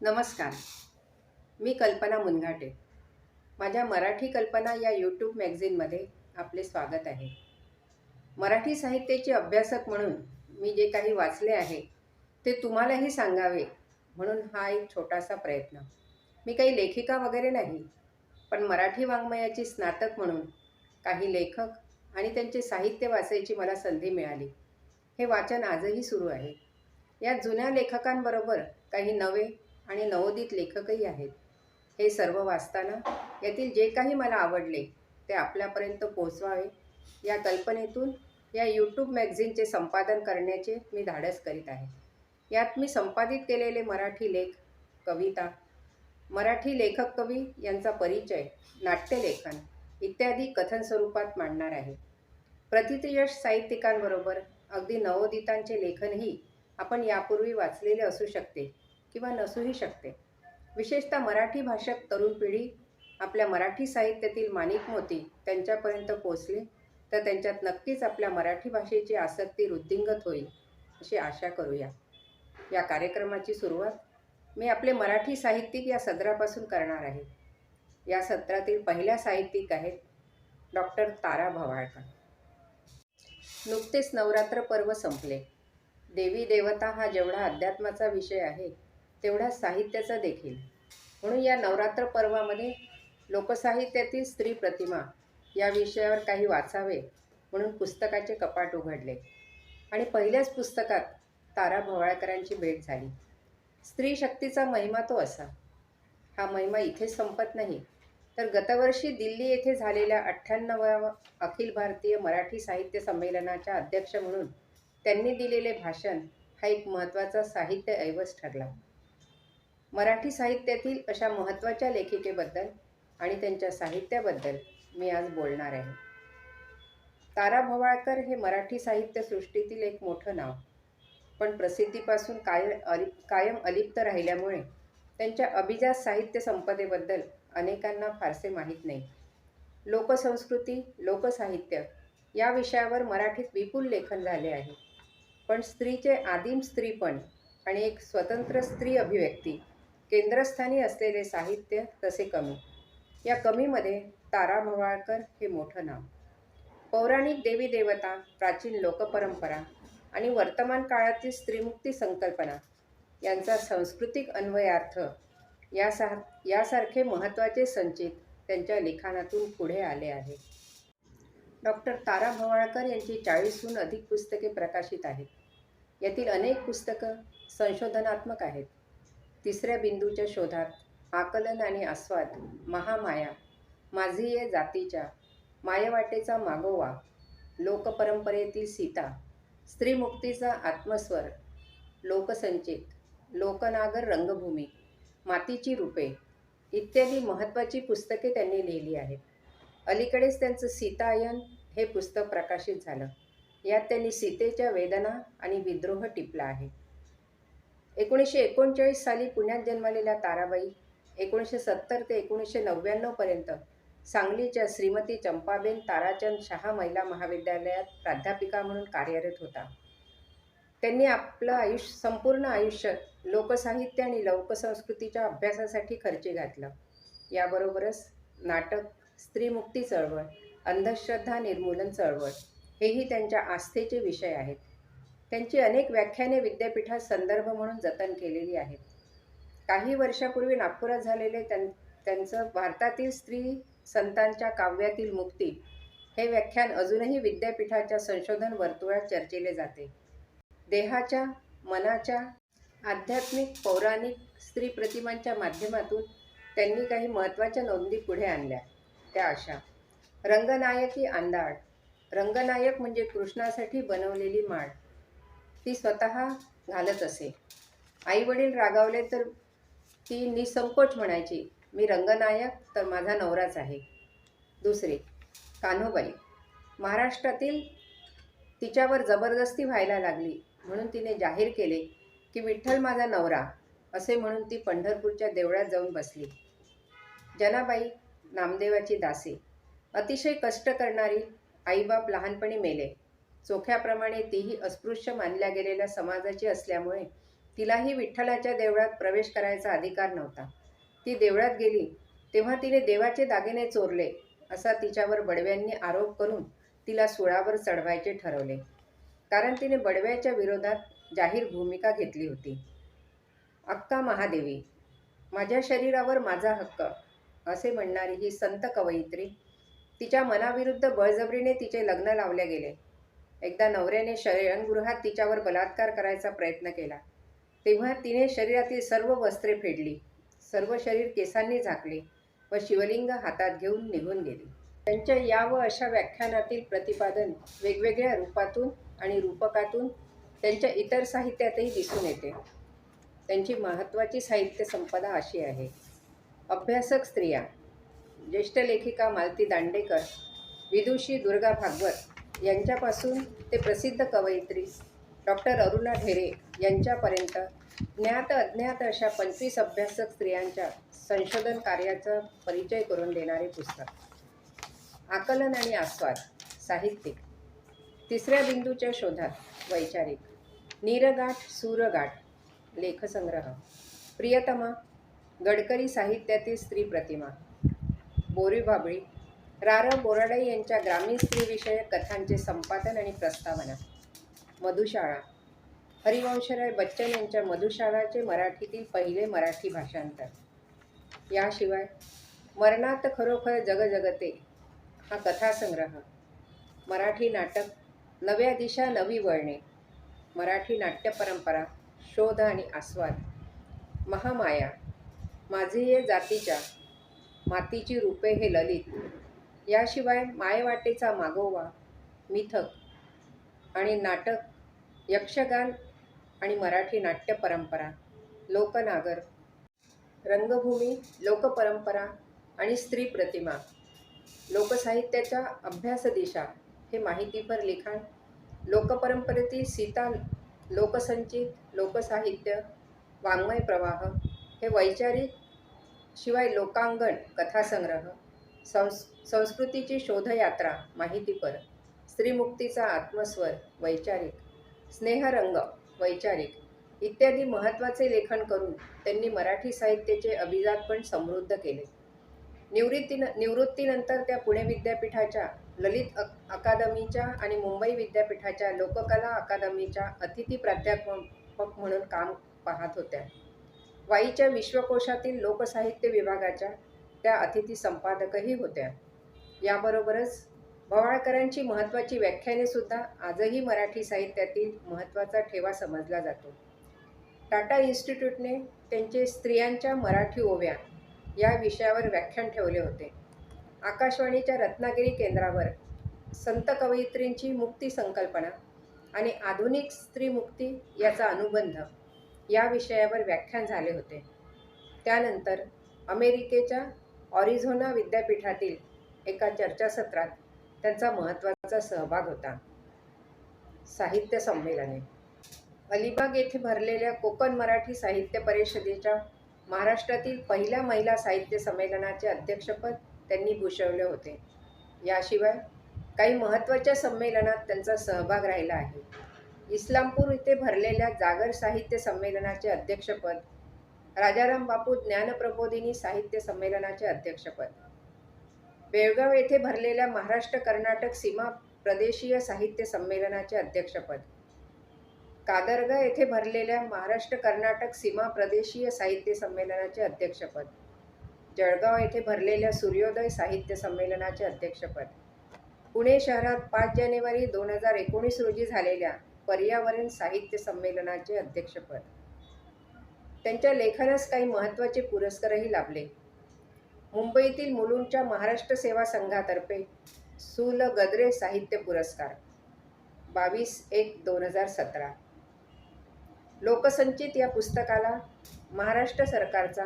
नमस्कार. मी कल्पना मुनघाटे. माझ्या मराठी कल्पना या यूट्यूब मॅगझिनमध्ये आपले स्वागत आहे. मराठी साहित्याचे अभ्यासक म्हणून मी जे काही वाचले आहे ते तुम्हालाही सांगावे म्हणून हा एक छोटासा प्रयत्न. मी काही लेखिका वगैरे नाही पण मराठी वाङ्मयाची स्नातक म्हणून काही लेखक आणि त्यांचे साहित्य वाचायची मला संधी मिळाली. हे वाचन आजही सुरू आहे. या जुन्या लेखकांबरोबर काही नवे आणि नवोदित लेखकही आहेत. हे सर्व वाचताना यातील जे काही मला आवडले ते आपल्यापर्यंत पोहोचवावे. या कल्पनेतून या यूट्यूब मॅगझिनचे संपादन करण्याचे मी धाडस करीत आहे. यात मी संपादित केलेले मराठी लेख कविता मराठी लेखक कवी यांचा परिचय नाट्यलेखन इत्यादी कथन स्वरूपात मांडणार आहे. प्रतितयश साहित्यिकांबरोबर अगदी नवोदितांचे लेखनही आपण यापूर्वी वाचलेले असू शकते. किंवा नसूही शकते. विशेषतः मराठी भाषक तरुण पिढी आपल्या मराठी साहित्यातील माणिक मोती त्यांच्यापर्यंत पोचले तर त्यांच्यात नक्कीच आपल्या मराठी भाषेची आसक्ती वृद्धिंगत होईल अशी आशा करूया. या कार्यक्रमाची सुरुवात मी आपले मराठी साहित्यिक या सदरापासून करणार आहे. या सत्रातील पहिल्या साहित्यिक आहेत डॉक्टर तारा भवाळकर. नुकतेच नवरात्र पर्व संपले. देवी देवता हा जेवढा अध्यात्माचा विषय आहे तेवढा साहित्याचा देखील. म्हणून या नवरात्र पर्वामध्ये लोकसाहित्यातील स्त्री प्रतिमा या विषयावर काही वाचावे म्हणून पुस्तकाचे कपाट उघडले. आणि पहिल्याच पुस्तकात तारा भवाळकरांची भेट झाली. स्त्री शक्तीचा महिमा तो असा. हा महिमा इथेच संपत नाही. तर गतवर्षी दिल्ली येथे झालेल्या अठ्ठ्याण्णवाव्या अखिल भारतीय मराठी साहित्य संमेलनाच्या अध्यक्ष म्हणून त्यांनी दिलेले भाषण हा एक महत्त्वाचा साहित्य ऐवज ठरला. मराठी साहित्यातील अशा महत्त्वाच्या लेखिकेबद्दल आणि त्यांच्या साहित्याबद्दल मी आज बोलणार आहे. तारा भवाळकर हे मराठी साहित्यसृष्टीतील एक मोठं नाव. पण प्रसिद्धीपासून काय अलि कायम अलिप्त राहिल्यामुळे त्यांच्या अभिजात साहित्य संपदेबद्दल अनेकांना फारसे माहीत नाही. लोकसंस्कृती लोकसाहित्य या विषयावर मराठीत विपुल लेखन झाले आहे. पण स्त्रीचे आदिम स्त्रीपण आणि एक स्वतंत्र स्त्री अभिव्यक्ती केंद्रस्थानी असलेले साहित्य तसे कमी. या कमीमध्ये तारा भवाळकर हे मोठं नाव. पौराणिक देवी देवता प्राचीन लोकपरंपरा आणि वर्तमान काळातील स्त्रीमुक्ती संकल्पना यांचा सांस्कृतिक अन्वयार्थ यासार यासारखे महत्त्वाचे संचित त्यांच्या लिखाणातून पुढे आले आहे. डॉक्टर तारा भवाळकर यांची चाळीसहून अधिक पुस्तके प्रकाशित आहेत. यातील अनेक पुस्तकं संशोधनात्मक आहेत. तिसऱ्या बिंदूच्या शोधात आकलन आणि आस्वाद महामाया माझी ये जातीच्या मायवाटेचा मागोवा लोकपरंपरेतील सीता स्त्रीमुक्तीचा आत्मस्वर लोकसंचित लोकनागर रंगभूमी मातीची रूपे इत्यादी महत्त्वाची पुस्तके त्यांनी लिहिली आहेत. अलीकडेच त्यांचं सीतायन हे पुस्तक प्रकाशित झालं. यात त्यांनी सीतेच्या वेदना आणि विद्रोह टिपला आहे. एकोणीसशे एकोणचाळीस साली पुण्यात जन्मलेल्या ताराबाई एकोणीसशे सत्तर ते एकोणीसशे नव्याण्णवपर्यंत सांगलीच्या श्रीमती चंपाबेन ताराचंद शहा महिला महाविद्यालयात प्राध्यापिका म्हणून कार्यरत होता. त्यांनी आपलं आयुष्य संपूर्ण आयुष्य लोकसाहित्य आणि लोकसंस्कृतीच्या अभ्यासासाठी खर्ची घातलं. याबरोबरच नाटक स्त्रीमुक्ती चळवळ अंधश्रद्धा निर्मूलन चळवळ हेही त्यांच्या आस्थेचे विषय आहेत. त्यांची अनेक व्याख्याने विद्यापीठात संदर्भ म्हणून जतन केलेली आहेत. काही वर्षापूर्वी नागपुरात झालेले त्यां त्यांचं भारतातील स्त्री संतांच्या काव्यातील मुक्ती हे व्याख्यान अजूनही विद्यापीठाच्या संशोधन वर्तुळात चर्चेले जाते. देहाच्या मनाच्या आध्यात्मिक पौराणिक स्त्री प्रतिमांच्या माध्यमातून त्यांनी काही महत्त्वाच्या नोंदी पुढे आणल्या. त्या अशा. रंगनायकी आंदाळ रंगनायक म्हणजे कृष्णासाठी बनवलेली माळ. ती स्वतः घालत असे. आईवडील रागावले तर ती निसंकोच म्हणायची मी रंगनायक तर माझा नवराच आहे. दुसरे कान्होबाई महाराष्ट्रातील तिच्यावर जबरदस्ती व्हायला लागली म्हणून तिने जाहीर केले की विठ्ठल माझा नवरा असे म्हणून ती पंढरपूरच्या देवळात जाऊन बसली. जनाबाई नामदेवाची दासी अतिशय कष्ट करणारी आईबाप लहानपणी मेले. चोख्याप्रमाणे तीही अस्पृश्य मानल्या गेलेल्या समाजाची असल्यामुळे तिलाही विठ्ठलाच्या देवळात प्रवेश करायचा अधिकार नव्हता. ती देवळात गेली तेव्हा तिने देवाचे दागिने चोरले असा तिच्यावर बडव्यांनी आरोप करून तिला सुळावर चढवायचे ठरवले. कारण तिने बडव्याच्या विरोधात जाहीर भूमिका घेतली होती. अक्का महादेवी माझ्या शरीरावर माझा हक्क असे म्हणणारी ही संत कवयित्री तिच्या मनाविरुद्ध बळजबरीने तिचे लग्न लावले गेले. एकदा नवऱ्याने शयनगृहात तिच्यावर बलात्कार करायचा प्रयत्न केला. तेव्हा तिने शरीरातील सर्व वस्त्रे फेडली. सर्व शरीर केसांनी झाकले व शिवलिंग हातात घेऊन निघून गेली. त्यांच्या या व अशा व्याख्यानातील प्रतिपादन वेगवेगळ्या रूपातून आणि रूपकातून त्यांच्या इतर साहित्यातही दिसून येते. त्यांची महत्त्वाची साहित्य संपदा अशी आहे. अभ्यासक स्त्रिया ज्येष्ठ लेखिका मालती दांडेकर विदुषी दुर्गा भागवत यांच्यापासून ते प्रसिद्ध कवयित्री डॉक्टर अरुणा ढेरे यांच्यापर्यंत ज्ञात अज्ञात अशा पंचवीस अभ्यासक स्त्रियांच्या संशोधन कार्याचा परिचय करून देणारे पुस्तक. आकलन आणि आस्वाद साहित्यिक. तिसऱ्या बिंदूच्या शोधात वैचारिक. नीरगाठ सूरगाठ लेखसंग्रह. प्रियतमा गडकरी साहित्यातील स्त्री प्रतिमा. बोरीबाबळी रा र बोराडे यांच्या ग्रामीण स्त्रीविषयक कथांचे संपादन आणि प्रस्तावना. मधुशाळा. हरिवंशराय बच्चन यांच्या मधुशाळाचे मराठीतील पहिले मराठी भाषांतर. याशिवाय मरणात खरोखर जगजगते हा कथासंग्रह. मराठी नाटक नव्या दिशा नवी वळणे. मराठी नाट्य परंपरा शोध आणि आस्वाद. महामाया. माझी हे जातीच्या. मातीची रूपे हे ललित. याशिवाय मायवाटेचा मागोवा मिथक आणि नाटक यक्षगान आणि मराठी नाट्य परंपरा लोकनागर रंगभूमी लोकपरंपरा आणि स्त्री प्रतिमा लोकसाहित्याच्या अभ्यास दिशा हे माहितीपर लिखाण लोकपरंपरेतील सीता लोकसंचित लोकसाहित्य वाङ्मय प्रवाह हे वैचारिक शिवाय लोकांगण कथासंग्रह संस संस्कृतीची शोधयात्रा माहितीपर स्त्रीमुक्तीचा आत्मस्वर वैचारिक स्नेहरंग वैचारिक इत्यादी महत्त्वाचे लेखन करून त्यांनी मराठी साहित्याचे अभिजात पण समृद्ध केले. निवृत्तीन निवृत्तीनंतर त्या पुणे विद्यापीठाच्या ललित अक अकादमीच्या आणि मुंबई विद्यापीठाच्या लोककला अकादमीच्या अतिथी प्राध्यापक म्हणून काम पाहत होत्या. वाईच्या विश्वकोशातील लोकसाहित्य विभागाच्या त्या अतिथी संपादकही होत्या. याबरोबरच भवाळकरांची महत्त्वाची व्याख्यानेसुद्धा आजही मराठी साहित्यातील महत्त्वाचा ठेवा समजला जातो. टाटा इन्स्टिट्यूटने त्यांचे स्त्रियांच्या मराठी ओव्या या विषयावर व्याख्यान ठेवले होते. आकाशवाणीच्या रत्नागिरी केंद्रावर संत कवयित्रींची मुक्ती संकल्पना आणि आधुनिक स्त्रीमुक्ती याचा अनुबंध या विषयावर व्याख्यान झाले होते. त्यानंतर अमेरिकेच्या ऑरिझोना विद्यापीठातील एका चर्चासत्रात त्यांचा महत्त्वाचा सहभाग होता. साहित्य संमेलने. अलिबाग येथे भरलेल्या कोकण मराठी साहित्य परिषदेच्या महाराष्ट्रातील पहिल्या महिला साहित्य संमेलनाचे अध्यक्षपद त्यांनी भूषवले होते. याशिवाय काही महत्त्वाच्या संमेलनात त्यांचा सहभाग राहिला आहे. इस्लामपूर येथे भरलेल्या जागर साहित्य संमेलनाचे अध्यक्षपद राजाराम बापू ज्ञानप्रबोधिनी साहित्य संमेलनाचे अध्यक्षपद. बेळगाव येथे भरलेल्या महाराष्ट्र कर्नाटक सीमा प्रदेशीय साहित्य संमेलनाचे अध्यक्षपद. कादरगा येथे भरलेल्या महाराष्ट्र कर्नाटक सीमा प्रदेशीय साहित्य संमेलनाचे अध्यक्षपद. जळगाव येथे भरलेल्या सूर्योदय साहित्य संमेलनाचे अध्यक्षपद. पुणे शहरात पाच जानेवारी दोन हजार एकोणीस रोजी झालेल्या पर्यावरण साहित्य संमेलनाचे अध्यक्षपद. त्यांच्या लेखनास काही महत्त्वाचे पुरस्कारही लाभले. मुंबईतील मुलूंच्या महाराष्ट्र सेवा संघातर्फे सु ल गद्रे साहित्य पुरस्कार बावीस एक दोन हजार सतरा. लोकसंचित या पुस्तकाला महाराष्ट्र सरकारचा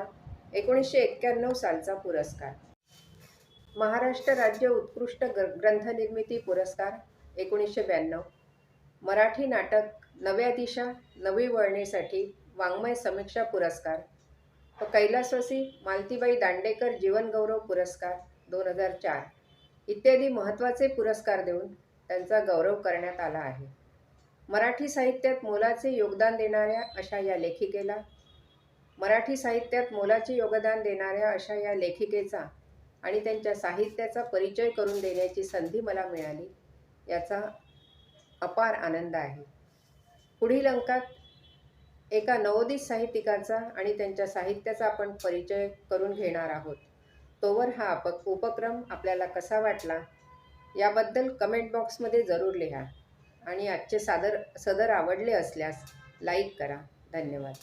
एकोणीसशे एक्क्याण्णव सालचा पुरस्कार. महाराष्ट्र राज्य उत्कृष्ट ग्र ग्रंथनिर्मिती पुरस्कार एकोणीसशे ब्याण्णव. मराठी नाटक नव्या दिशा नवी वळणेसाठी वाङ्मय समीक्षा पुरस्कार. व कैलासवासी मालतीबाई दांडेकर जीवनगौरव पुरस्कार दोन हजार चार. इत्यादी महत्त्वाचे पुरस्कार देऊन त्यांचा गौरव करण्यात आला आहे. मराठी साहित्यात मोलाचे योगदान देणाऱ्या अशा या लेखिकेला मराठी साहित्यात मोलाचे योगदान देणाऱ्या अशा या लेखिकेचा आणि त्यांच्या साहित्याचा परिचय करून देण्याची संधी मला मिळाली याचा अपार आनंद आहे. पुढील अंकात एका नवोदित साहित्यिकाचा आणि त्यांच्या साहित्याचा आपण परिचय करून घेणार आहोत. तोवर हा अप उपक्रम आपल्याला कसा वाटला? याबद्दल कमेंट बॉक्समध्ये जरूर लिहा आणि आजचे सादर सदर आवडले असल्यास लाईक करा. धन्यवाद.